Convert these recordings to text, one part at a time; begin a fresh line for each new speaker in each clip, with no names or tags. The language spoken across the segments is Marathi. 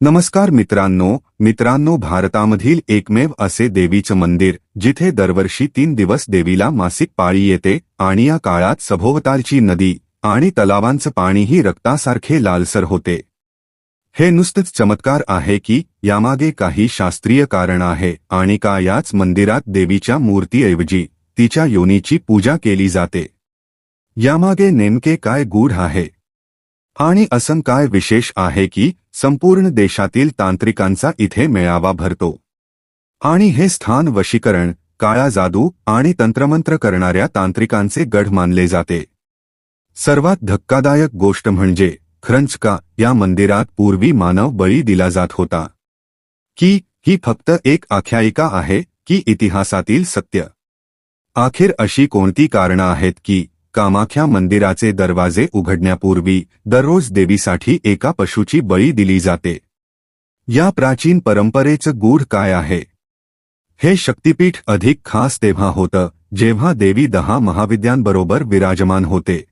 नमस्कार मित्रांनो मित्रांनो भारतामधील एकमेव असे देवीचं मंदिर जिथे दरवर्षी तीन दिवस देवीला मासिक पाळी येते आणि या काळात सभोवतालची नदी आणि तलावांचं पाणीही रक्तासारखे लालसर होते. हे नुसतंच चमत्कार आहे की यामागे काही शास्त्रीय कारण आहे आणि का याच मंदिरात देवीच्या मूर्तीऐवजी तिच्या योनीची पूजा केली जाते. यामागे नेमके काय गूढ आहे? आणि असं काय विशेष आहे की संपूर्ण देशातील तांत्रिकांचा इथे मेळावा भरतो. आणि हे स्थान वशीकरण काळा जादू आणि तंत्रमंत्र करणाऱ्या तांत्रिकांचे गढ मानले जाते. सर्वात धक्कादायक गोष्ट म्हणजे ख्रंचका या मंदिरात पूर्वी मानव बळी दिला जात होता. की ही फक्त एक आख्यायिका आहे की इतिहासातील सत्य. आखिर अशी कोणती कारणं आहेत की कामाख्या मंदिराचे दरवाजे उघडण्यापूर्वी दररोज देवीसाठी एका पशुची बळी दिली जाते. या प्राचीन परंपरेचं गूढ काय आहे? हे शक्तिपीठ अधिक खास तेव्हा होतं जेव्हा देवी दहा महाविद्यांबरोबर विराजमान होते.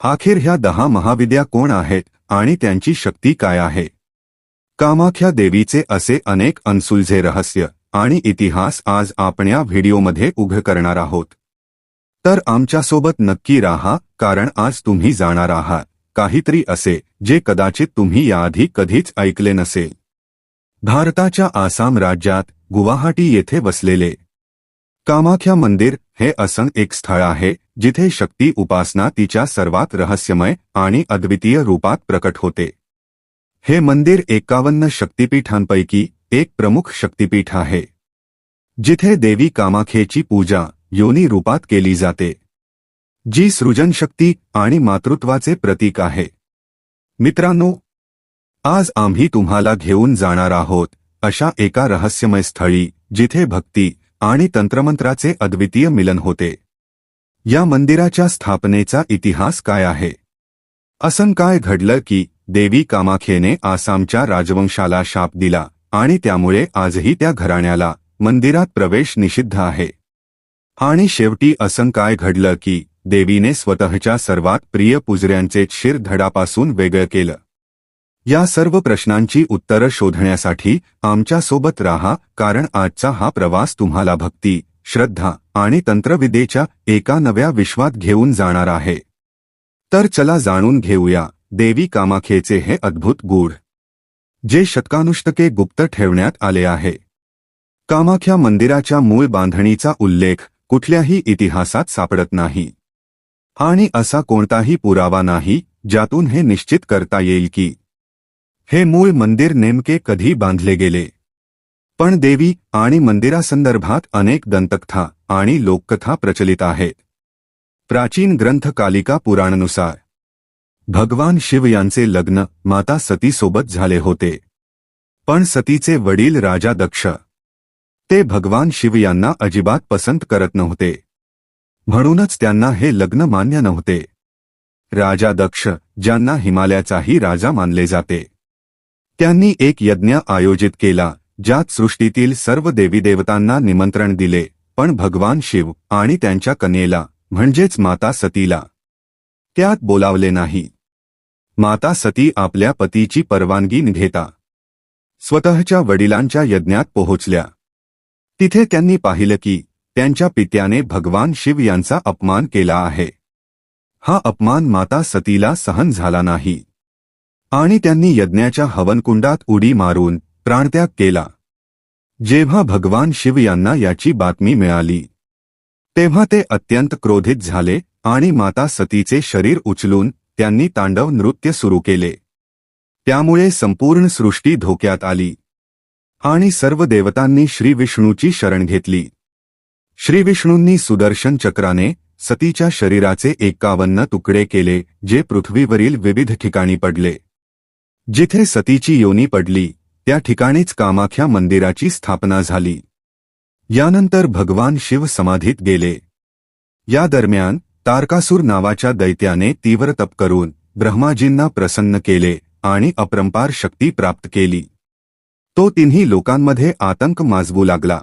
अखेर ह्या दहा महाविद्या कोण आहेत आणि त्यांची शक्ती काय आहे? कामाख्या देवीचे असे अनेक अनसुलझे रहस्य आणि इतिहास आज आपण या व्हिडिओमध्ये उघ करणार आहोत. तर आमच्यासोबत नक्की राहा कारण आज तुम्ही जाणार आहात. काहीतरी असे जे कदाचित तुम्ही याआधी कधीच ऐकले नसेल. भारताच्या आसाम राज्यात गुवाहाटी येथे वसलेले कामाख्या मंदिर हे असं एक स्थळ आहे जिथे शक्ती उपासना तिच्या सर्वात रहस्यमय आणि अद्वितीय रूपात प्रकट होते. हे मंदिर एकावन्न शक्तिपीठांपैकी एक प्रमुख शक्तिपीठ आहे. जिथे देवी कामाखेची पूजा योनी रूपात केली जाते जी सृजनशक्ती आणि मातृत्वाचे प्रतीक आहे. मित्रांनो आज आम्ही तुम्हाला घेऊन जाणार आहोत अशा एका रहस्यमय स्थळी जिथे भक्ती आणि तंत्रमंत्राचे अद्वितीय मिलन होते. या मंदिराच्या स्थापनेचा इतिहास काय आहे? असं काय घडलं की देवी कामाखेने आसामच्या राजवंशाला शाप दिला आणि त्यामुळे आजही त्या घराण्याला मंदिरात प्रवेश निषिद्ध आहे. आणि शेवटी असं काय घडलं की देवीने स्वतःच्या सर्वात प्रिय पुजऱ्यांचे शिर धडापासून वेगळं केलं? या सर्व प्रश्नांची उत्तरं शोधण्यासाठी आमच्यासोबत राहा कारण आजचा हा प्रवास तुम्हाला भक्ती श्रद्धा आणि तंत्रविद्येच्या एका नव्या विश्वात घेऊन जाणार आहे. तर चला जाणून घेऊया देवी कामाखेचे हे अद्भुत गूढ. जे शतकानुष्टके गुप्त ठेवण्यात आले आहे. कामाख्या मंदिराच्या मूळ बांधणीचा उल्लेख कुठल्याही इतिहासात सापडत नाही. आणि असा कोणताही पुरावा नाही, ज्यातून हे निश्चित करता येईल की, हे मूळ मंदिर नेमके कधी बांधले गेले. पण देवी आणि मंदिरासंदर्भात अनेक दंतकथा आणि लोककथा प्रचलित आहेत. प्राचीन ग्रंथ कालिका पुराणानुसार, भगवान शिव यांचे लग्न माता सतीसोबत झाले होते. पण सतीचे वडील राजा दक्ष ते भगवान शिव यांना अजिबात पसंत करत नव्हते. म्हणूनच त्यांना हे लग्न मान्य नव्हते. राजा दक्ष ज्यांना हिमालयाचाही राजा मानले जाते. त्यांनी एक यज्ञ आयोजित केला ज्यात सृष्टीतील सर्व देवीदेवतांना निमंत्रण दिले पण भगवान शिव आणि त्यांच्या कन्येला म्हणजेच माता सतीला त्यात बोलावले नाही. माता सती आपल्या पतीची परवानगी घेता स्वतःच्या वडिलांच्या यज्ञात पोहोचल्या. तिथे त्यांनी पाहिलं की त्यांच्या पित्याने भगवान शिव यांचा अपमान केला आहे. हा अपमान माता सतीला सहन झाला नाही. आणि त्यांनी यज्ञाच्या हवनकुंडात उडी मारून प्राणत्याग केला. जेव्हा भगवान शिव यांना याची बातमी मिळाली तेव्हा ते अत्यंत क्रोधित झाले आणि माता सतीचे शरीर उचलून त्यांनी तांडव नृत्य सुरू केले. त्यामुळे संपूर्ण सृष्टी धोक्यात आली. आणि सर्व देवतांनी श्री विष्णूची शरण घेतली. श्रीविष्णूंनी सुदर्शन चक्राने सतीच्या शरीराचे एकावन्न तुकडे केले जे पृथ्वीवरील विविध ठिकाणी पडले. जिथे सतीची योनी पडली त्या ठिकाणीच कामाख्या मंदिराची स्थापना झाली. यानंतर भगवान शिव समाधीत गेले. या दरम्यान तारकासूर नावाच्या दैत्याने तीव्र तप करून ब्रह्माजींना प्रसन्न केले आणि अपरंपार शक्ती प्राप्त केली. तो तिन्ही लोकांमध्ये आतंक माजवू लागला.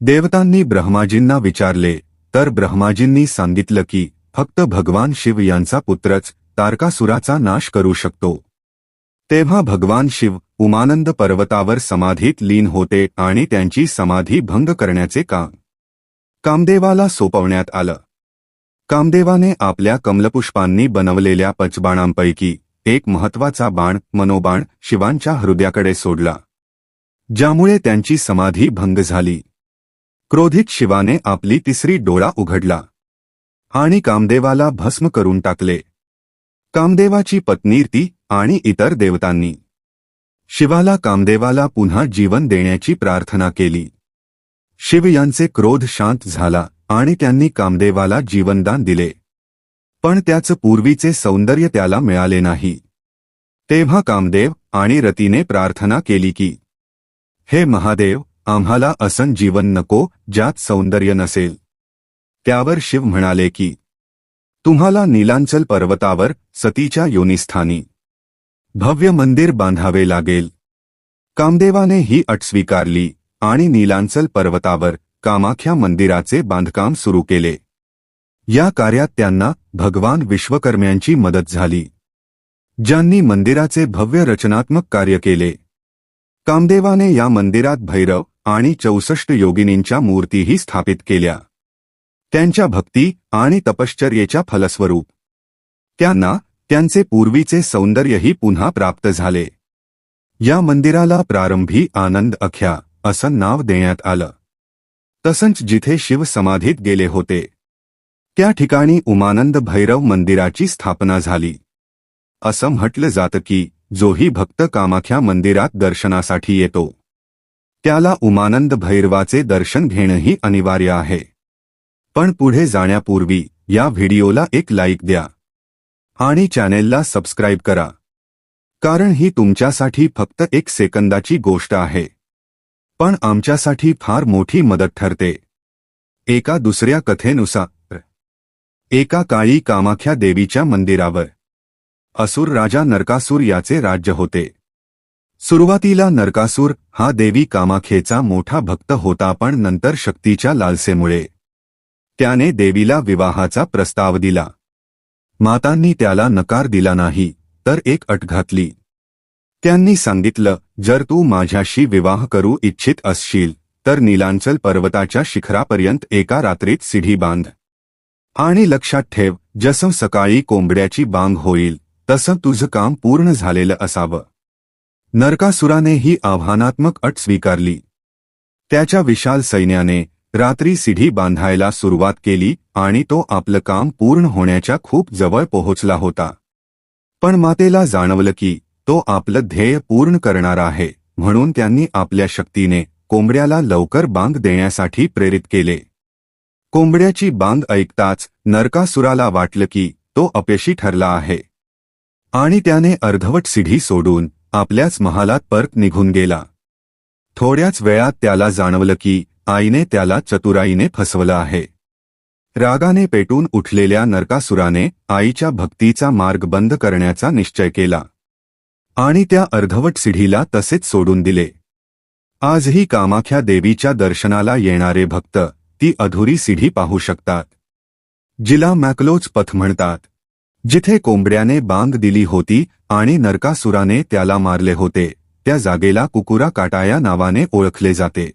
देवतांनी ब्रह्माजींना विचारले तर ब्रह्माजींनी सांगितलं की फक्त भगवान शिव यांचा पुत्रच तारकासुराचा नाश करू शकतो. तेव्हा भगवान शिव उमानंद पर्वतावर समाधीत लीन होते आणि त्यांची समाधी भंग करण्याचे काम कामदेवाला सोपवण्यात आलं. कामदेवाने आपल्या कमलपुष्पांनी बनवलेल्या पचबाणांपैकी एक महत्त्वाचा बाण मनोबाण शिवांच्या हृदयाकडे सोडला. ज्यामुळे त्यांची समाधी भंग झाली. क्रोधित शिवाने आपली तिसरी डोळा उघडला. आणि कामदेवाला भस्म करून टाकले. कामदेवाची पत्नी ती आणि इतर देवतांनी. शिवाला कामदेवाला पुन्हा जीवन देण्याची प्रार्थना केली. शिव यांचे क्रोध शांत झाला आणि त्यांनी कामदेवाला जीवनदान दिले. पण त्याचं पूर्वीचे सौंदर्य त्याला मिळाले नाही. तेव्हा कामदेव आणि रतीने प्रार्थना केली की हे महादेव आम्हाला असं जीवन नको ज्यात सौंदर्य नसेल. त्यावर शिव म्हणाले की तुम्हाला नीलांचल पर्वतावर सतीच्या योनिस्थानी भव्य मंदिर बांधावे लागेल. कामदेवाने ही अट स्वीकारली आणि नीलांचल पर्वतावर कामाख्या मंदिराचे बांधकाम सुरू केले. या कार्यात त्यांना भगवान विश्वकर्म्यांची मदत झाली. ज्यांनी मंदिराचे भव्य रचनात्मक कार्य केले. कामदेवाने या मंदिरात भैरव आणि चौसष्ट योगिनींच्या मूर्तीही स्थापित केल्या. त्यांच्या भक्ती आणि तपश्चर्येच्या फलस्वरूप. त्यांना त्यांचे पूर्वीचे सौंदर्यही पुन्हा प्राप्त झाले. या मंदिराला प्रारंभी आनंद अख्या असं नाव देण्यात आलं. तसंच जिथे शिव समाधीत गेले होते. त्या ठिकाणी उमानंद भैरव मंदिराची स्थापना झाली. असं म्हटलं जातं की जोही भक्त कामाख्या मंदिरात दर्शनासाठी येतो. त्याला उमानंद भैरवाचे दर्शन घेणंही अनिवार्य आहे. पण पुढे जाण्यापूर्वी या व्हिडिओला एक लाईक द्या. आणि चॅनेलला सबस्क्राईब करा. कारण ही तुमच्यासाठी फक्त एक सेकंदाची गोष्ट आहे. पण आमच्यासाठी फार मोठी मदत ठरते. एका दुसऱ्या कथेनुसार एका काळी कामाख्या देवीच्या मंदिरावर असुर राजा नरकासूर याचे राज्य होते. सुरुवातीला नरकासूर हा देवी कामाखेचा मोठा भक्त होता पण नंतर शक्तीच्या लालसेमुळे. त्याने देवीला विवाहाचा प्रस्ताव दिला. मातांनी त्याला नकार दिला नाही तर एक अट घातली. त्यांनी सांगितलं जर तू माझ्याशी विवाह करू इच्छित असशील तर नीलांचल पर्वताच्या शिखरापर्यंत एका रात्रीत सिढी बांध. आणि लक्षात ठेव जसं सकाळी कोंबड्याची बांग होईल तसं तुझं काम पूर्ण झालेलं असावं. नरकासुराने ही आव्हानात्मक अट स्वीकारली. त्याच्या विशाल सैन्याने रात्री सिढी बांधायला सुरुवात केली आणि तो आपलं काम पूर्ण होण्याच्या खूप जवळ पोहोचला होता. पण मातेला जाणवलं की तो आपलं ध्येय पूर्ण करणार आहे म्हणून त्यांनी आपल्या शक्तीने कोंबड्याला लवकर बांग देण्यासाठी प्रेरित केले. कोंबड्याची बांग ऐकताच नरकासुराला वाटलं की तो अपयशी ठरला आहे. आणि त्याने अर्धवट सिढी सोडून आपल्याच महालात परत निघून गेला. थोड्याच वेळात त्याला जाणवलं की आईने त्याला चतुराईने फसवलं आहे. रागाने पेटून उठलेल्या नरकासुराने आईच्या भक्तीचा मार्ग बंद करण्याचा निश्चय केला. आणि त्या अर्धवट सिढीला तसेच सोडून दिले. आजही कामाख्या देवीच्या दर्शनाला येणारे भक्त ती अधुरी सिढी पाहू शकतात. जिला मॅकलोज पथ म्हणतात. जिथे कोंबड्याने बांध दिली होती आणि नरकासुराने त्याला मारले होते त्या जागेला कुकुरा काटा या नावाने ओळखले जाते.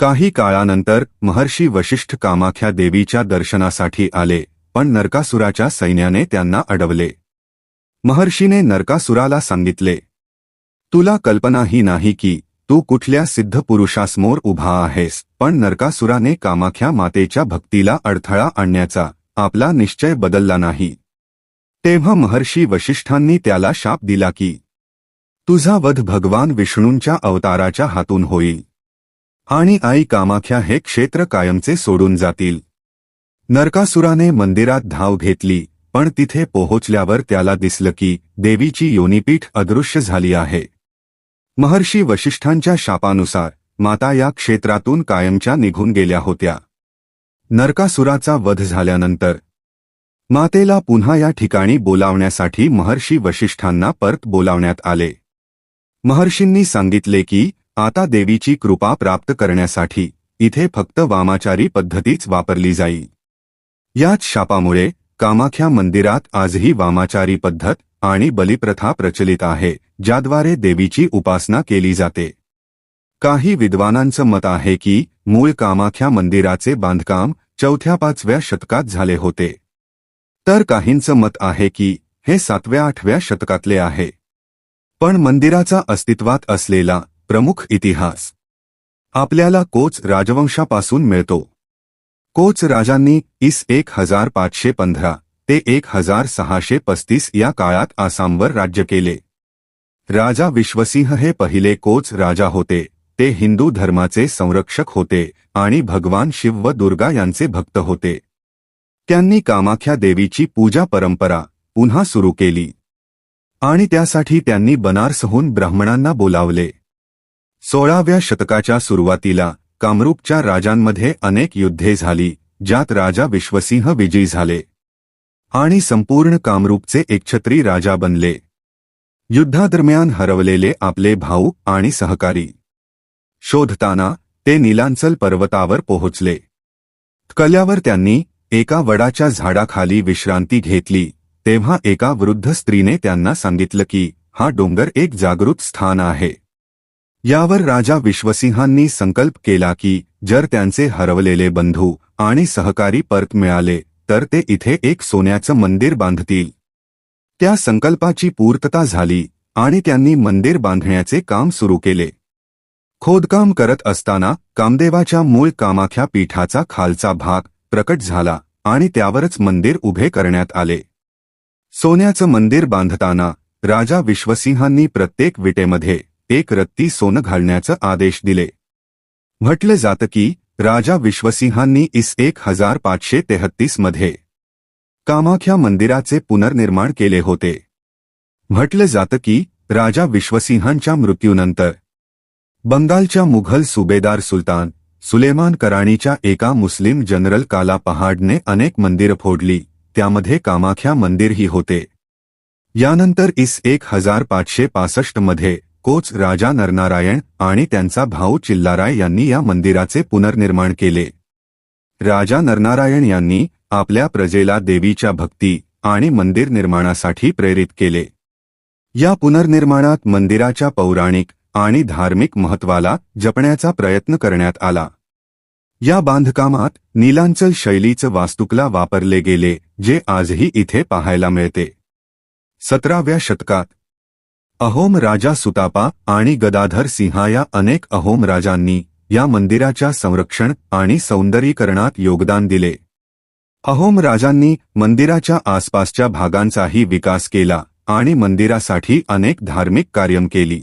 काही काळानंतर महर्षी वशिष्ठ कामाख्या देवीच्या दर्शनासाठी आले पण नरकासुराच्या सैन्याने त्यांना अडवले. महर्षीने नरकासुराला सांगितले तुला कल्पनाही नाही की तू कुठल्या सिद्ध पुरुषासमोर उभा आहेस पण नरकासुराने कामाख्या मातेच्या भक्तीला अडथळा आणण्याचा आपला निश्चय बदलला नाही. तेव्हा महर्षी वशिष्ठांनी त्याला शाप दिला की तुझा वध भगवान विष्णूंच्या अवताराच्या हातून होईल. आणि आई कामाख्या हे क्षेत्र कायमचे सोडून जातील. नरकासुराने मंदिरात धाव घेतली पण तिथे पोहोचल्यावर त्याला दिसलं की देवीची योनिपीठ अदृश्य झाली आहे. महर्षी वशिष्ठांच्या शापानुसार माता या क्षेत्रातून कायमच्या निघून गेल्या होत्या. नरकासुराचा वध झाल्यानंतर मातेला पुन्हा या ठिकाणी बोलावण्यासाठी महर्षी वशिष्ठांना परत बोलावण्यात आले. महर्षींनी सांगितले की आता देवीची कृपा प्राप्त करण्यासाठी इथे फक्त वामाचारी पद्धतीच वापरली जाई. याच शापामुळे कामाख्या मंदिरात आजही वामाचारी पद्धत आणि बलिप्रथा प्रचलित आहे ज्याद्वारे देवीची उपासना केली जाते. काही विद्वानांचं मत आहे की मूळ कामाख्या मंदिराचे बांधकाम चौथ्या पाचव्या शतकात झाले होते. तर काहींचं मत आहे की हे सातव्या आठव्या शतकातले आहे. पण मंदिराचा अस्तित्वात असलेला प्रमुख इतिहास आपल्याला कोच राजवंशापासून मिळतो. कोच राजांनी इस एक हजार पाचशे पंधरा ते एक हजार सहाशे पस्तीस या काळात आसामवर राज्य केले. राजा विश्वसिंह हे पहिले कोच राजा होते ते हिंदू धर्माचे संरक्षक होते आणि भगवान शिव व दुर्गा यांचे भक्त होते. त्यांनी कामाख्या देवीची पूजा परंपरा पुन्हा सुरू केली. आणि त्यासाठी त्यांनी बनारसहून ब्राह्मणांना बोलावले. सोळाव्या शतकाच्या सुरुवातीला कामरूपच्या राजांमध्ये अनेक युद्धे झाली ज्यात राजा विश्वसिंह विजयी झाले. आणि संपूर्ण कामरूपचे एकछत्री राजा बनले. युद्धादरम्यान हरवलेले आपले भाऊ आणि सहकारी. शोधताना ते नीलांचल पर्वतावर पोहोचले. कल्यावर त्यांनी एका वडाच्या झाडाखाली विश्रांती घेतली. तेव्हा एका वृद्ध स्त्रीने त्यांना सांगितलं की हा डोंगर एक जागृत स्थान आहे. यावर राजा विश्वसिंहांनी संकल्प केला की जर त्यांचे हरवलेले बंधू आणि सहकारी परत मिळाले तर ते इथे एक सोन्याचं मंदिर बांधतील. त्या संकल्पाची पूर्तता झाली आणि त्यांनी मंदिर बांधण्याचे काम सुरू केले. खोदकाम करत असताना कामदेवाच्या मूळ कामाख्या पीठाचा खालचा भाग प्रकट झाला आणि त्यावरच मंदिर उभे करण्यात आले. सोन्याचं मंदिर बांधताना राजा विश्वसिंहांनी प्रत्येक विटेमध्ये एक रत्ती सोनं घालण्याचा आदेश दिले. म्हटलं जातं की राजा विश्वसिंहांनी इस एक हजार पाचशे तेहत्तीसमध्ये कामाख्या मंदिराचे पुनर्निर्माण केले होते. म्हटलं जातं की राजा विश्वसिंहांच्या मृत्यूनंतर बंगालच्या मुघल सुबेदार सुलतान सुलेमान कराणीच्या एका मुस्लिम जनरल काला पहाडने अनेक मंदिरं फोडली त्यामध्ये कामाख्या मंदिरही होते. यानंतर इस एक हजार पाचशे पासष्टमध्ये कोच राजा नरनारायण आणि त्यांचा भाऊ चिल्लाराय यांनी या मंदिराचे पुनर्निर्माण केले. राजा नरनारायण यांनी आपल्या प्रजेला देवीच्या भक्ती आणि मंदिर निर्माणासाठी प्रेरित केले. या पुनर्निर्माणात मंदिराच्या पौराणिक आणि धार्मिक महत्वाला जपण्याचा प्रयत्न करण्यात आला. या बांधकामात नीलांचल शैलीचं वास्तुकला वापरले गेले जे आजही इथे पाहायला मिळते. सतराव्या शतकात अहोम राजा सुतापा आणि गदाधर सिंहा या अनेक अहोम राजांनी या मंदिराच्या संरक्षण आणि सौंदर्यीकरणात योगदान दिले. अहोम राजांनी मंदिराच्या आसपासच्या भागांचाही विकास केला आणि मंदिरासाठी अनेक धार्मिक कार्यम केली.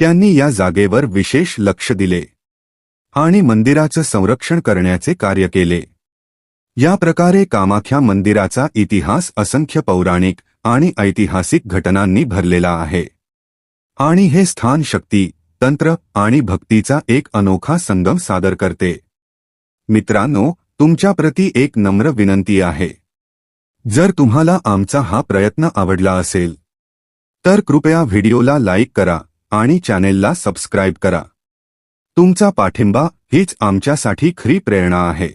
त्यांनी या जागेवर विशेष लक्ष दिले आणि मंदिराचं संरक्षण करण्याचे कार्य केले. या प्रकारे कामाख्या मंदिराचा इतिहास असंख्य पौराणिक आणि ऐतिहासिक घटनांनी भरलेला आहे. आणि हे स्थान शक्ती तंत्र आणि भक्तीचा एक अनोखा संगम सादर करते. मित्रांनो तुमच्याप्रती एक नम्र विनंती आहे. जर तुम्हाला आमचा हा प्रयत्न आवडला असेल तर कृपया व्हिडिओला लाईक करा. आणि चॅनेलला सबस्क्राईब करा. तुमचा पाठिंबा हीच आमच्यासाठी खरी प्रेरणा आहे.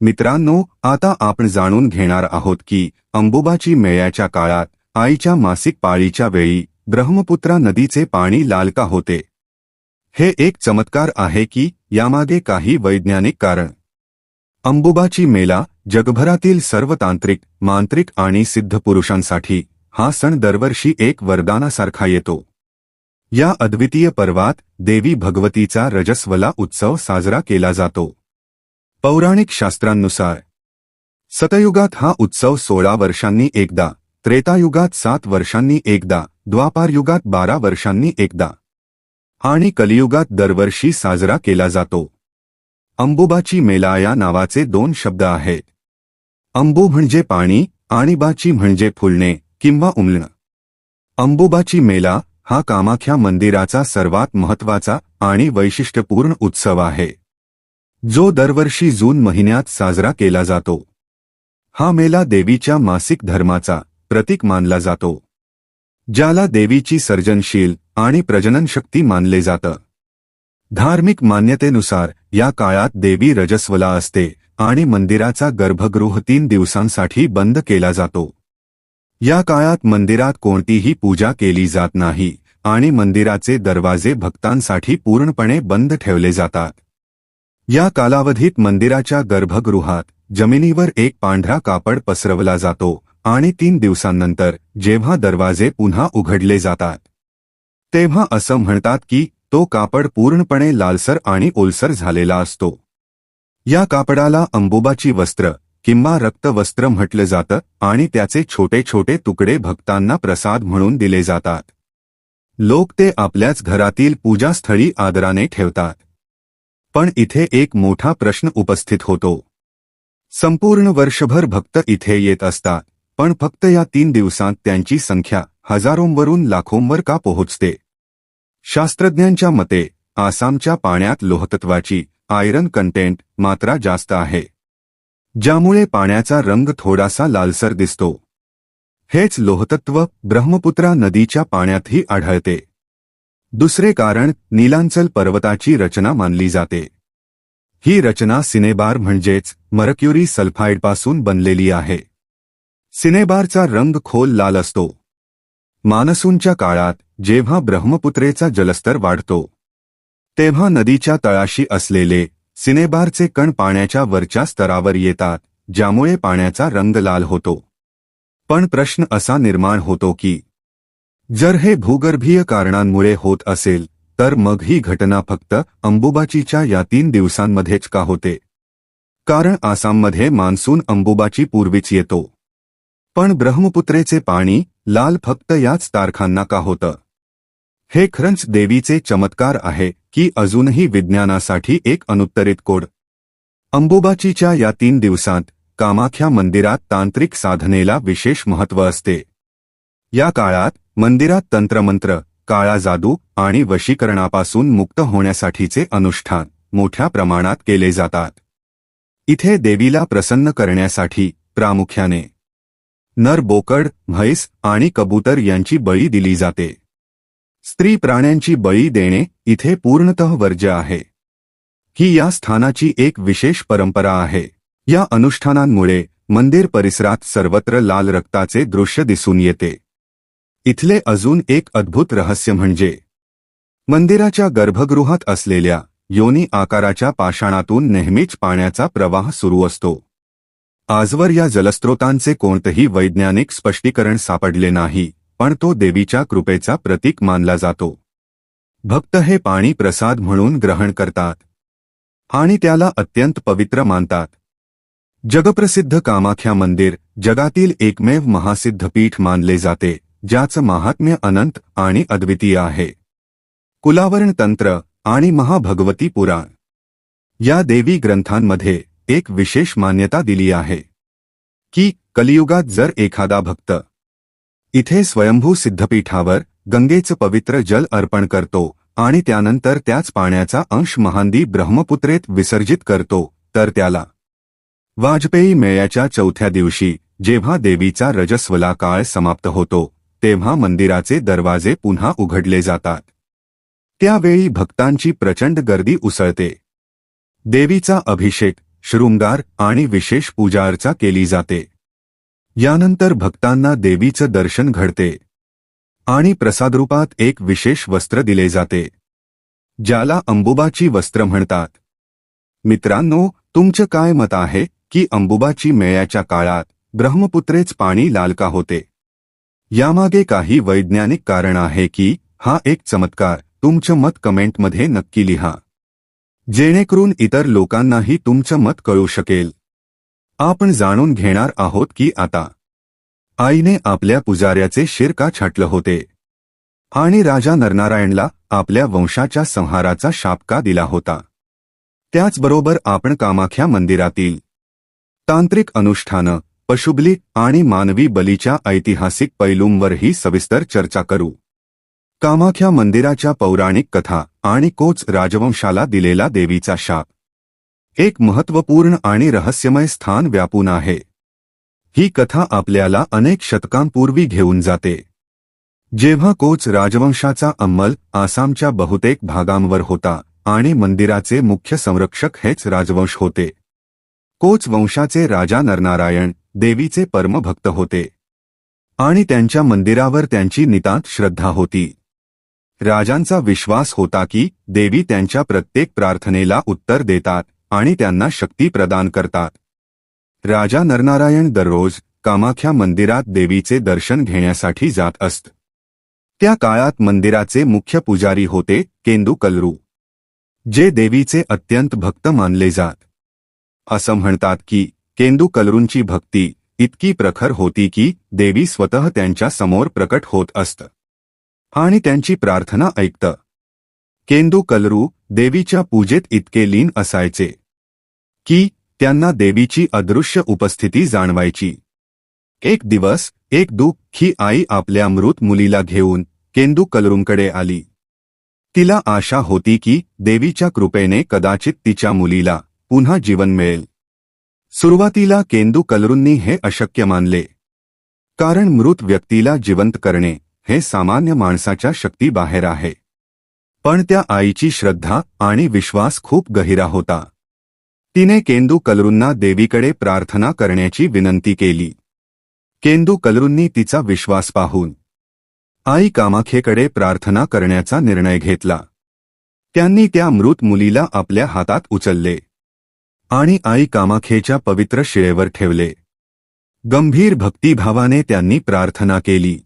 मित्रांनो आता आपण जाणून घेणार आहोत की अंबुबाची मेळ्याच्या काळात आईच्या मासिक पाळीच्या वेळी ब्रह्मपुत्रा नदीचे पाणी लाल का होते? हे एक चमत्कार आहे की यामागे काही वैज्ञानिक कारण. अंबुबाची मेला जगभरातील सर्व तांत्रिक मांत्रिक आणि सिद्ध पुरुषांसाठी हा सण दरवर्षी एक वरदानासारखा येतो. या अद्वितीय पर्वात देवी भगवतीचा रजस्वला उत्सव साजरा केला जातो. पौराणिक शास्त्रांनुसार सतयुगात हा उत्सव सोळा वर्षांनी एकदा त्रेतायुगात सात वर्षांनी एकदा द्वापारयुगात बारा वर्षांनी एकदा आणि कलियुगात दरवर्षी साजरा केला जातो. अंबुबाची मेला या नावाचे दोन शब्द आहेत. अंबू म्हणजे पाणी आणि बाची म्हणजे फुलणे किंवा उमलणं. अंबुबाची मेला हा कामाख्या मंदिराचा सर्वात महत्त्वाचा आणि वैशिष्ट्यपूर्ण उत्सव आहे. जो दरवर्षी जून महिन्यात साजरा केला जातो. हा मेला देवीच्या मासिक धर्माचा प्रतीक मानला जातो. ज्याला देवीची सर्जनशील आणि प्रजननशक्ती मानले जातं. धार्मिक मान्यतेनुसार या काळात देवी रजस्वला असते आणि मंदिराचा गर्भगृह तीन दिवसांसाठी बंद केला जातो. या काळात मंदिरात कोणतीही पूजा केली जात नाही आणि मंदिराचे दरवाजे भक्तांसाठी पूर्णपणे बंद ठेवले जातात. या कालावधीत मंदिराच्या गर्भगृहात जमिनीवर एक पांढरा कापड पसरवला जातो आणि तीन दिवसांनंतर जेव्हा दरवाजे पुन्हा उघडले जातात तेव्हा असं म्हणतात की तो कापड पूर्णपणे लालसर आणि ओलसर झालेला असतो. या कापडाला अंबुबाची वस्त्र किंवा रक्तवस्त्र म्हटलं जातं आणि त्याचे छोटे छोटे तुकडे भक्तांना प्रसाद म्हणून दिले जातात. लोक ते आपल्याच घरातील पूजास्थळी आदराने ठेवतात. पण इथे एक मोठा प्रश्न उपस्थित होतो. संपूर्ण वर्षभर भक्त इथे येत असतात पण फक्त या तीन दिवसांत त्यांची संख्या हजारोंवरून लाखोंवर का पोहोचते? शास्त्रज्ञांच्या मते आसामच्या पाण्यात लोहतत्वाची आयरन कंटेंट मात्रा जास्त आहे. ज्यामुळे पाण्याचा रंग थोडासा लालसर दिसतो. हेच लोहतत्व ब्रह्मपुत्रा नदीच्या पाण्यातही आढळते. दुसरे कारण नीलांचल पर्वताची रचना मानली जाते. ही रचना सिनेबार म्हणजेच मरक्युरी सल्फाईडपासून बनलेली आहे. सिनेबारचा रंग खोल लाल असतो. मानसूनच्या काळात जेव्हा ब्रह्मपुत्रेचा जलस्तर वाढतो तेव्हा नदीच्या तळाशी असलेले सिनेबारचे कण पाण्याच्या वरच्या स्तरावर येतात ज्यामुळे पाण्याचा रंग लाल होतो. पण प्रश्न असा निर्माण होतो की जर हे भूगर्भीय कारणांमुळे होत असेल तर मग ही घटना फक्त अंबुबाचीच्या या तीन दिवसांमध्येच का होते? कारण आसाममध्ये मान्सून अंबुबाची पूर्वीच येतो. पण ब्रह्मपुत्रेचे पाणी लाल फक्त याच तारखांना का होतं? हे खरंच देवीचे चमत्कार आहे की अजूनही विज्ञानासाठी एक अनुत्तरित कोड. अंबुबाचीच्या या तीन दिवसांत कामाख्या मंदिरात तांत्रिक साधनेला विशेष महत्त्व असते. या काळात मंदिरात तंत्रमंत्र काळा जादू आणि वशीकरणापासून मुक्त होण्यासाठीचे अनुष्ठान मोठ्या प्रमाणात केले जातात. इथे देवीला प्रसन्न करण्यासाठी प्रामुख्याने नर बोकड म्हैस आणि कबूतर यांची बळी दिली जाते. स्त्री प्राण्यांची बळी देणे इथे पूर्णतः वर्ज्य आहे. ही या स्थानाची एक विशेष परंपरा आहे. या अनुष्ठानांमुळे मंदिर परिसरात सर्वत्र लाल रक्ताचे दृश्य दिसून येते. इथले अजून एक अद्भुत रहस्य म्हणजे मंदिराच्या गर्भगृहात असलेल्या योनी आकाराच्या पाषाणातून नेहमीच पाण्याचा प्रवाह सुरू असतो. आजवर या जलस्रोतांचे कोणतंही वैज्ञानिक स्पष्टीकरण सापडले नाही. पण तो देवीच्या कृपेचा प्रतीक मानला जातो. भक्त हे पाणी प्रसाद म्हणून ग्रहण करतात. आणि त्याला अत्यंत पवित्र मानतात. जगप्रसिद्ध कामाख्या मंदिर जगातील एकमेव महासिद्ध पीठ मानले जाते ज्याचं महात्म्य अनंत आणि अद्वितीय आहे. कुलावरण तंत्र आणि महाभगवती पुराण. या देवी ग्रंथांमध्ये एक विशेष मान्यता दिली आहे. की कलियुगात जर एखादा भक्त इथे स्वयंभू सिद्धपीठावर गंगेचं पवित्र जल अर्पण करतो आणि त्यानंतर त्याच पाण्याचा अंश महांदी ब्रह्मपुत्रेत विसर्जित करतो तर त्याला वाजपेयी मेळ्याच्या चौथ्या दिवशी जेव्हा देवीचा रजस्वला काळ समाप्त होतो तेव्हा मंदिराचे दरवाजे पुन्हा उघडले जातात. त्यावेळी भक्तांची प्रचंड गर्दी उसळते. देवीचा अभिषेक शृंगार आणि विशेष पूजार्चा केली जाते. यानंतर भक्तांना देवीचं दर्शन घडते. आणि प्रसादरूपात एक विशेष वस्त्र दिले जाते. ज्याला अंबुबाची वस्त्र म्हणतात. मित्रांनो तुमचं काय मत आहे की अंबुबाची मेळ्याच्या काळात ब्रह्मपुत्रेच पाणी लालका होते? यामागे काही वैज्ञानिक कारण आहे की हा एक चमत्कार तुमचं मत कमेंटमध्ये नक्की लिहा. जेणेकरून इतर लोकांनाही तुमचं मत कळू शकेल. आपण जाणून घेणार आहोत की आता आईने आपल्या पुजाऱ्याचे शिर का छाटलं होते? आणि राजा नरनारायणला आपल्या वंशाच्या संहाराचा शाप का दिला होता? त्याचबरोबर आपण कामाख्या मंदिरातील तांत्रिक अनुष्ठानं पशुबली आणि मानवी बलीच्या ऐतिहासिक पैलूंवरही सविस्तर चर्चा करू. कामाख्या मंदिराच्या पौराणिक कथा आणि कोच राजवंशाला दिलेला देवीचा शाप. एक महत्त्वपूर्ण आणि रहस्यमय स्थान व्यापून आहे. ही कथा आपल्याला अनेक शतकांपूर्वी घेऊन जाते. जेव्हा कोच राजवंशाचा अंमल आसामच्या बहुतेक भागांवर होता आणि मंदिराचे मुख्य संरक्षक हेच राजवंश होते. कोच वंशाचे राजा नरनारायण देवीचे परमभक्त होते. आणि त्यांच्या मंदिरावर त्यांची नितांत श्रद्धा होती. राजांचा विश्वास होता की देवी त्यांच्या प्रत्येक प्रार्थनेला उत्तर देतात आणि त्यांना शक्ती प्रदान करतात. राजा नरनारायण दररोज कामाख्या मंदिरात देवीचे दर्शन घेण्यासाठी जात असत. त्या काळात मंदिराचे मुख्य पुजारी होते केंदू कलरू जे देवीचे अत्यंत भक्त मानले जात. असं म्हणतात की केंदू कलरूंची भक्ती इतकी प्रखर होती की देवी स्वतः त्यांच्यासमोर प्रकट होत असत. आणि त्यांची प्रार्थना ऐकतं. केंदू कलरू देवीच्या पूजेत इतके लीन असायचे की त्यांना देवीची अदृश्य उपस्थिती जाणवायची. एक दिवस एक दुःखी आई आपल्या मृत मुलीला घेऊन केंदू कलरूंकडे आली. तिला आशा होती की देवीच्या कृपेने कदाचित तिच्या मुलीला पुन्हा जीवन मिळेल. सुरुवातीला केंदू कलरूंनी हे अशक्य मानले. कारण मृत व्यक्तीला जिवंत करणे हे सामान्य माणसाच्या शक्तीबाहेर आहे. पण त्या आईची श्रद्धा आणि विश्वास खूप गहिरा होता. तिने केंदू कलरूंना देवीकडे प्रार्थना करण्याची विनंती केली. केंदू कलरूंनी तिचा विश्वास पाहून आई कामाखेकडे प्रार्थना करण्याचा निर्णय घेतला. त्यांनी त्या मृत मुलीला आपल्या हातात उचलले आणि आई कामाखेच्या पवित्र शिळेवर ठेवले. गंभीर भक्तिभावाने त्यांनी प्रार्थना केली.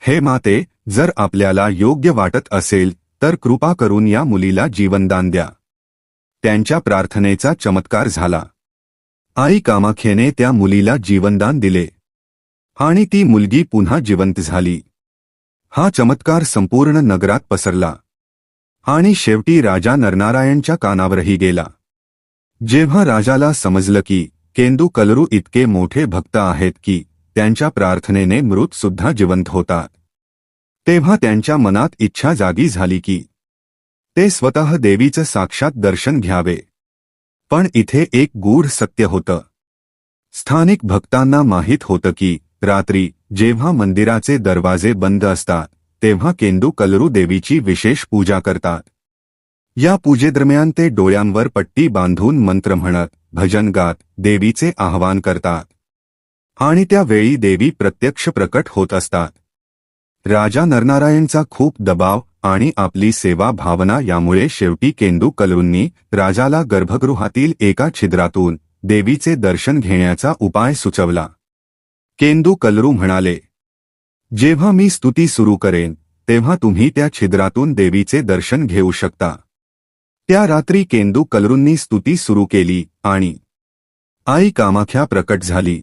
हे माते जर आपल्याला योग्य वाटत असेल तर कृपा करून या मुलीला जीवनदान द्या. त्यांच्या प्रार्थनेचा चमत्कार झाला. आई कामाख्येने त्या मुलीला जीवनदान दिले. आणि ती मुलगी पुन्हा जिवंत झाली. हा चमत्कार संपूर्ण नगरात पसरला. आणि शेवटी राजा नरनारायणच्या कानावरही गेला. जेव्हा राजाला समजलं की केंदू कलरू इतके मोठे भक्त आहेत की त्यांच्या प्रार्थनेने मृत सुद्धा जिवंत होतात. तेव्हा त्यांच्या मनात इच्छा जागी झाली की ते स्वतः देवीचं साक्षात दर्शन घ्यावे. पण इथे एक गूढ सत्य होतं. स्थानिक भक्तांना माहीत होतं की रात्री जेव्हा मंदिराचे दरवाजे बंद असतात तेव्हा केंदू कलरू देवीची विशेष पूजा करतात. या पूजेदरम्यान ते डोळ्यांवर पट्टी बांधून मंत्र म्हणत भजन गात देवीचे आवाहन करतात. आणि त्यावेळी देवी प्रत्यक्ष प्रकट होत असतात. राजा नरनारायणचा खूप दबाव आणि आपली सेवा भावना यामुळे शेवटी केंदू कलूंनी राजाला गर्भगृहातील एका छिद्रातून देवीचे दर्शन घेण्याचा उपाय सुचवला. केंदू कलरू म्हणाले जेव्हा मी स्तुती सुरू करेन तेव्हा तुम्ही त्या छिद्रातून देवीचे दर्शन घेऊ शकता. त्या रात्री केंदू कलरूंनी स्तुती सुरू केली आणि आई कामाख्या प्रकट झाली.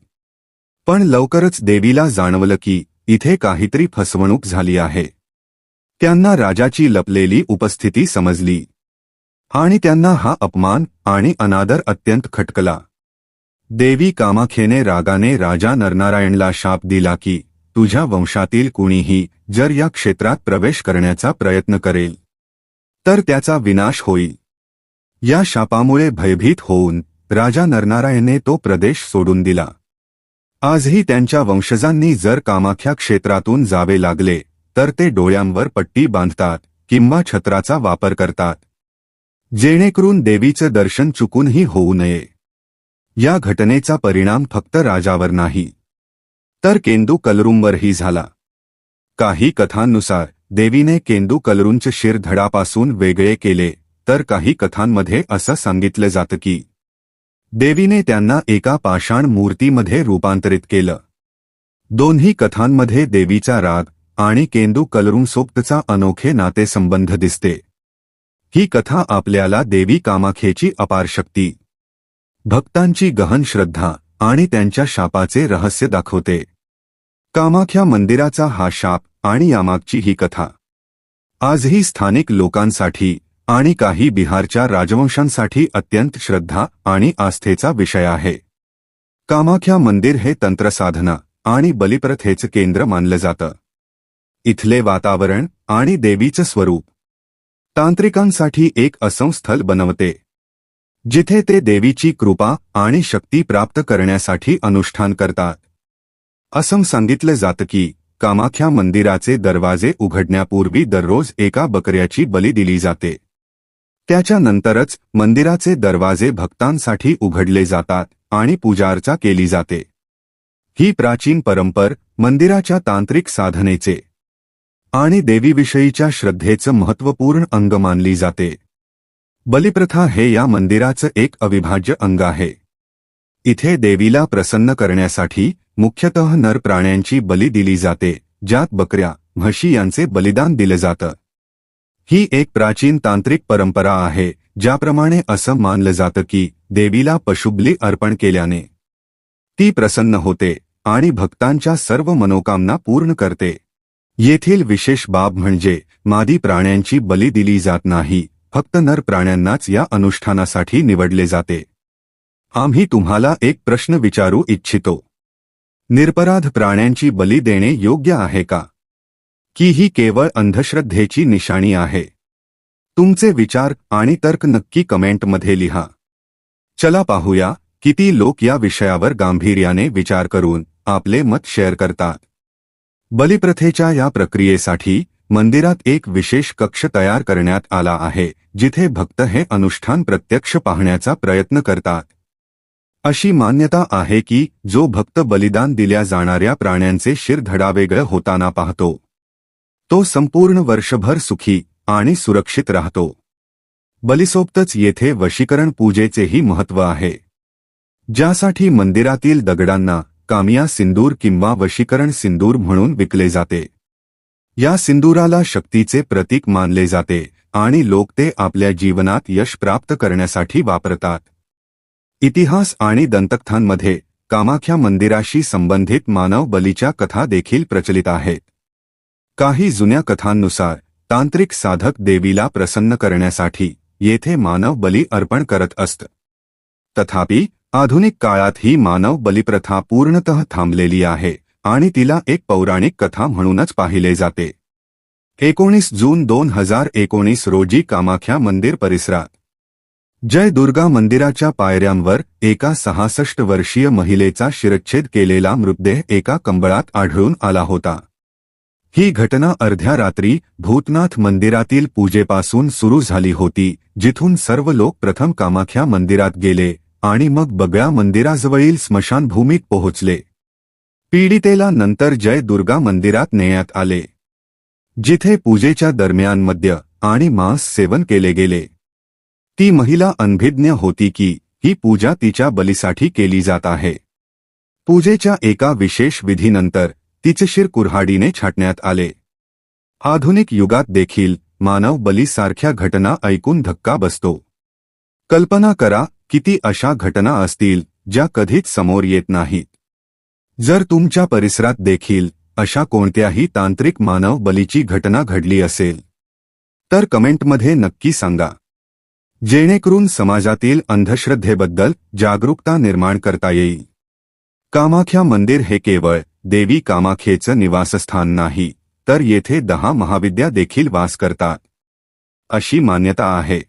पण लवकरच देवीला जाणवलं की इथे काहीतरी फसवणूक झाली आहे. त्यांना राजाची लपलेली उपस्थिती समजली. आणि त्यांना हा अपमान आणि अनादर अत्यंत खटकला. देवी कामाखेने रागाने राजा नरनारायणला शाप दिला की तुझ्या वंशातील कुणीही जर या क्षेत्रात प्रवेश करण्याचा प्रयत्न करेल तर त्याचा विनाश होईल. या शापामुळे भयभीत होऊन राजा नरनारायणने तो प्रदेश सोडून दिला. आजही त्यांच्या वंशजांनी जर कामाख्या क्षेत्रातून जावे लागले तर ते डोळ्यांवर पट्टी बांधतात किंवा छत्राचा वापर करतात. जेणेकरून देवीचं दर्शन चुकूनही होऊ नये. या घटनेचा परिणाम फक्त राजावर नाही. तर केंदू कलरूंवरही झाला. काही कथांनुसार देवीने केंदू कलरूंचे शिर धडापासून वेगळे केले तर काही कथांमध्ये असं सांगितलं जातं की देवीने त्यांना एका पाषाण मूर्तीमध्ये रूपांतरित केलं. दोन्ही कथांमध्ये देवीचा राग आणि केंदू कलरूंसोबतचा अनोखे नातेसंबंध दिसते. ही कथा आपल्याला देवी कामाखेची अपार शक्ती. भक्तांची गहन श्रद्धा आणि त्यांच्या शापाचे रहस्य दाखवते. कामाख्या मंदिराचा हा शाप आणि यामागची ही कथा. आजही स्थानिक लोकांसाठी आणि काही बिहारच्या राजवंशांसाठी अत्यंत श्रद्धा आणि आस्थेचा विषय आहे. कामाख्या मंदिर हे तंत्रसाधना आणि बलिप्रथेचं केंद्र मानलं जातं. इथले वातावरण आणि देवीचं स्वरूप तांत्रिकांसाठी एक असंस्थल बनवते. जिथे ते देवीची कृपा आणि शक्ती प्राप्त करण्यासाठी अनुष्ठान करतात. असं सांगितलं जातं की कामाख्या मंदिराचे दरवाजे उघडण्यापूर्वी दररोज एका बकऱ्याची बली दिली जाते. त्याच्यानंतरच मंदिराचे दरवाजे भक्तांसाठी उघडले जातात आणि पूजार्चा केली जाते. ही प्राचीन परंपर मंदिराच्या तांत्रिक साधनेचे आणि देवीविषयीच्या श्रद्धेचं महत्त्वपूर्ण अंग मानली जाते. बलिप्रथा हे या मंदिराचं एक अविभाज्य अंग आहे. इथे देवीला प्रसन्न करण्यासाठी मुख्यतः नर प्राण्यांची बली दिली जाते ज्यात बकऱ्या म्हशी यांचे बलिदान दिलं जातं. ही एक प्राचीन तांत्रिक परंपरा आहे ज्याप्रमाणे असं मानलं जातं की देवीला पशुबली अर्पण केल्याने ती प्रसन्न होते आणि भक्तांच्या सर्व मनोकामना पूर्ण करते. येथील विशेष बाब म्हणजे मादी प्राण्यांची बली दिली जात नाही फक्त नर प्राण्यांनाच या अनुष्ठानासाठी निवडले जाते. आम्ही तुम्हाला एक प्रश्न विचारू इच्छितो. निरपराध प्राण्यांची बली देणे योग्य आहे का? की ही केवळ अंधश्रद्धेची निशाणी आहे. तुमचे विचार आणि तर्क नक्की कमेंटमध्ये लिहा. चला पाहूया किती लोक या विषयावर गांभीर्याने विचार करून आपले मत शेअर करतात. बलिप्रथेच्या या प्रक्रियेसाठी मंदिरात एक विशेष कक्ष तयार करण्यात आला आहे जिथे भक्त हे अनुष्ठान प्रत्यक्ष पाहण्याचा प्रयत्न करतात. अशी मान्यता आहे की जो भक्त बलिदान दिल्या जाणाऱ्या प्राण्यांचे शिर धडावेगळं होताना पाहतो. तो संपूर्ण वर्षभर सुखी आणि सुरक्षित राहतो. बलिसोबतच येथे वशीकरण पूजेचेही महत्त्व आहे. ज्यासाठी मंदिरातील दगडांना कामिया सिंदूर किंवा वशीकरण सिंदूर म्हणून विकले जाते. या सिंदूराला शक्तीचे प्रतीक मानले जाते आणि लोक ते आपल्या जीवनात यश प्राप्त करण्यासाठी वापरतात. इतिहास आणि दंतकथांमध्ये कामाख्या मंदिराशी संबंधित मानव बलीच्या कथा देखील प्रचलित आहेत. काही जुन्या कथांनुसार तांत्रिक साधक देवीला प्रसन्न करण्यासाठी येथे मानव बली अर्पण करत असत. तथापि आधुनिक काळात ही मानव बलिप्रथा पूर्णतः थांबलेली आहे आणि तिला एक पौराणिक कथा म्हणूनच पाहिले जाते. एकोणीस जून दोन हजार एकोणीस रोजी कामाख्या मंदिर परिसरात. जय दुर्गा मंदिराच्या पायऱ्यांवर एका सहासष्ट वर्षीय महिलेचा शिरच्छेद केलेला मृतदेह एका कंबळात आढळून आला होता. ही घटना अर्ध्या रात्री भूतनाथ मंदिरातील पूजेपासून सुरू झाली होती जिथून सर्व लोक प्रथम कामाख्या मंदिरात गेले आणि मग बगळ्या मंदिराजवळील स्मशानभूमीत पोहोचले. पीडितेला नंतर जय दुर्गा मंदिरात नेण्यात आले. जिथे पूजेच्या दरम्यान मद्य आणि मांस सेवन केले गेले. ती महिला अनभिज्ञ होती की ही पूजा तिच्या बलीसाठी केली जात आहे. पूजेच्या एका विशेष विधीनंतर तिचे शिर कुऱ्हाडीने छाटण्यात आले. आधुनिक युगात देखील मानव बलीसारख्या घटना ऐकून धक्का बसतो. कल्पना करा किती अशा घटना असतील ज्या कधीच समोर येत नाहीत. जर तुमच्या परिसरात देखील अशा कोणत्याही तांत्रिक मानव बलीची घटना घडली असेल तर कमेंटमध्ये नक्की सांगा. जेणेकरून समाजातील अंधश्रद्धेबद्दल जागरूकता निर्माण करता येईल. कामाख्या मंदिर हे केवळ देवी कामाख्येचं निवासस्थान नाही तर येथे दहा महाविद्या देखील वास करतात. अशी मान्यता आहे.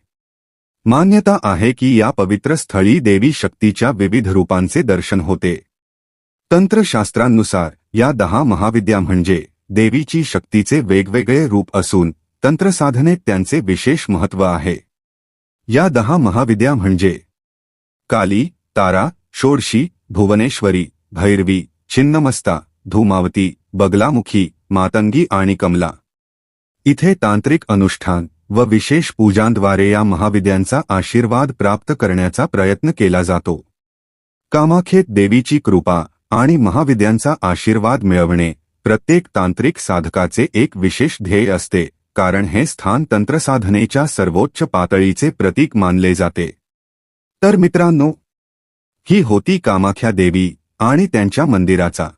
मान्यता आहे की या पवित्र स्थळी देवी शक्तीच्या विविध रूपांचे दर्शन होते. तंत्रशास्त्रांनुसार या दहा महाविद्या म्हणजे देवीची शक्तीचे वेगवेगळे रूप असून तंत्रसाधनेत त्यांचे विशेष महत्त्व आहे. या दहा महाविद्या म्हणजे काली तारा षोडशी भुवनेश्वरी भैरवी छिन्नमस्ता धूमावती बगलामुखी मातंगी आणि कमला. इथे तांत्रिक अनुष्ठान व विशेष पूजांद्वारे या महाविद्यांचा आशीर्वाद प्राप्त करण्याचा प्रयत्न केला जातो. कामाखेत देवीची कृपा आणि महाविद्यांचा आशीर्वाद मिळवणे प्रत्येक तांत्रिक साधकाचे एक विशेष ध्येय असते कारण हे स्थान तंत्रसाधनेच्या सर्वोच्च पातळीचे प्रतीक मानले जाते. तर मित्रांनो ही होती कामाख्या देवी आणि त्यांच्या मंदिराचा.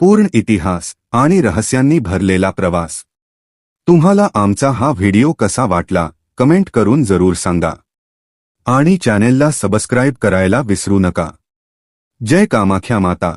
पूर्ण इतिहास आणि रहस्यांनी भरलेला प्रवास. तुम्हाला आमचा हा व्हिडिओ कसा वाटला कमेंट करून जरूर सांगा. आणि चॅनेलला सबस्क्राईब करायला विसरू नका. जय कामाख्या माता.